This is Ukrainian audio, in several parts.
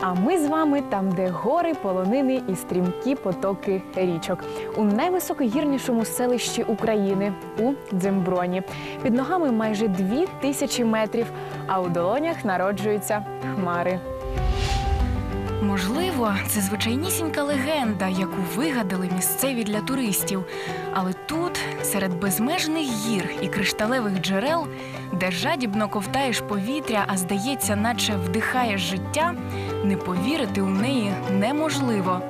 А ми з вами там, де гори, полонини і стрімкі потоки річок, у найвисокогірнішому селищі України у Дземброні. Під ногами майже дві тисячі метрів, а у долонях народжуються хмари. Можливо, це звичайнісінька легенда, яку вигадали місцеві для туристів. Але тут, серед безмежних гір і кришталевих джерел, де жадібно ковтаєш повітря, а здається, наче вдихаєш життя, не повірити у неї неможливо.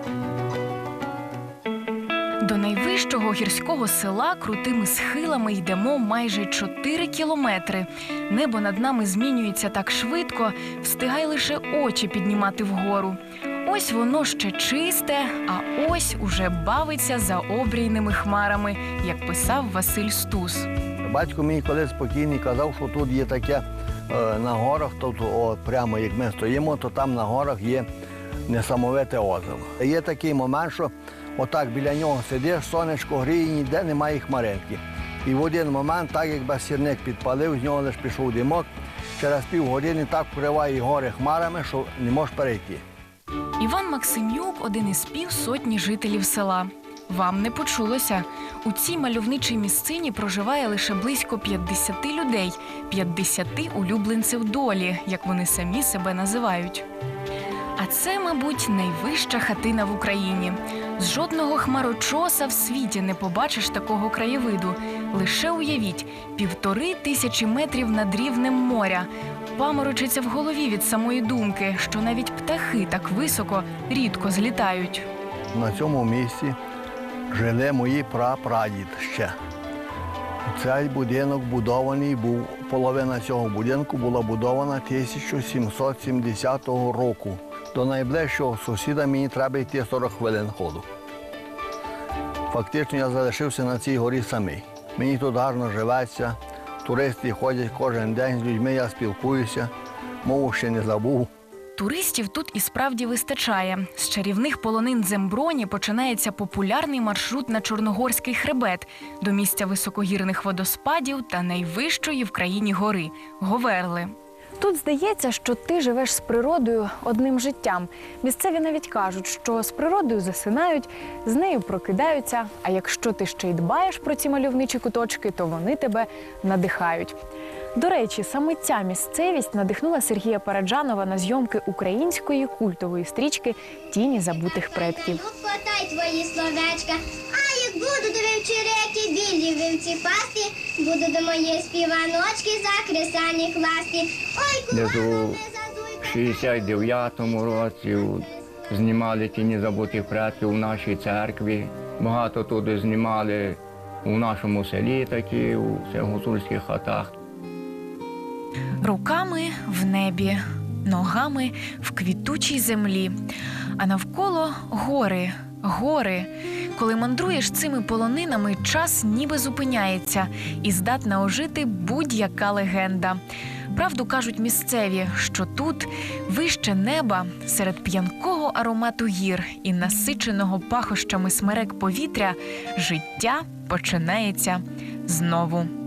До найвищого гірського села крутими схилами йдемо майже 4 кілометри. Небо над нами змінюється так швидко, встигай лише очі піднімати вгору. Ось воно ще чисте, а ось уже бавиться за обрійними хмарами, як писав Василь Стус. Батько мій колись спокійний казав, що тут є таке на горах, тобто о, прямо як ми стоїмо, то там на горах є несамовите озеро. Є такий момент, що отак біля нього сидиш, сонечко гріє, ніде немає хмаринки. І в один момент, так якби сірник підпалив, з нього лише пішов димок, через півгодини так вкриває гори хмарами, що не можеш перейти. Іван Максимюк один із півсотні жителів села. Вам не почулося. У цій мальовничій місцині проживає лише близько 50 людей, 50 улюбленців долі, як вони самі себе називають. А це, мабуть, найвища хатина в Україні. З жодного хмарочоса в світі не побачиш такого краєвиду. Лише уявіть, півтори тисячі метрів над рівнем моря. Паморочиться в голові від самої думки, що навіть птахи так високо рідко злітають. На цьому місці жили мої прапрадід ще. Цей будинок будований був, половина цього будинку була будована 1770 року. До найближчого сусіда мені треба йти 40 хвилин ходу. Фактично я залишився на цій горі самий. Мені тут гарно живеться, туристи ходять кожен день, з людьми я спілкуюся, мову ще не забув. Туристів тут і справді вистачає. З чарівних полонин Земброні починається популярний маршрут на Чорногорський хребет до місця високогірних водоспадів та найвищої в країні гори Говерли. Тут здається, що ти живеш з природою одним життям. Місцеві навіть кажуть, що з природою засинають, з нею прокидаються. А якщо ти ще й дбаєш про ці мальовничі куточки, то вони тебе надихають. До речі, саме ця місцевість надихнула Сергія Параджанова на зйомки української культової стрічки Тіні забутих предків. Ну, потай твої словечка, а як буду до вівчереки, білі вівці пасти, буду до моєї співаночки закресані класти. Ой, Десь у не задуй. 69-му році знімали тіні забутих предків у нашій церкві. Багато туди знімали у нашому селі такі, у цих гуцульських хатах. Руками в небі, ногами в квітучій землі, а навколо гори, гори. Коли мандруєш цими полонинами, час ніби зупиняється і здатна ожити будь-яка легенда. Правду кажуть місцеві, що тут, вище неба, серед п'янкого аромату гір і насиченого пахощами смерек повітря, життя починається знову.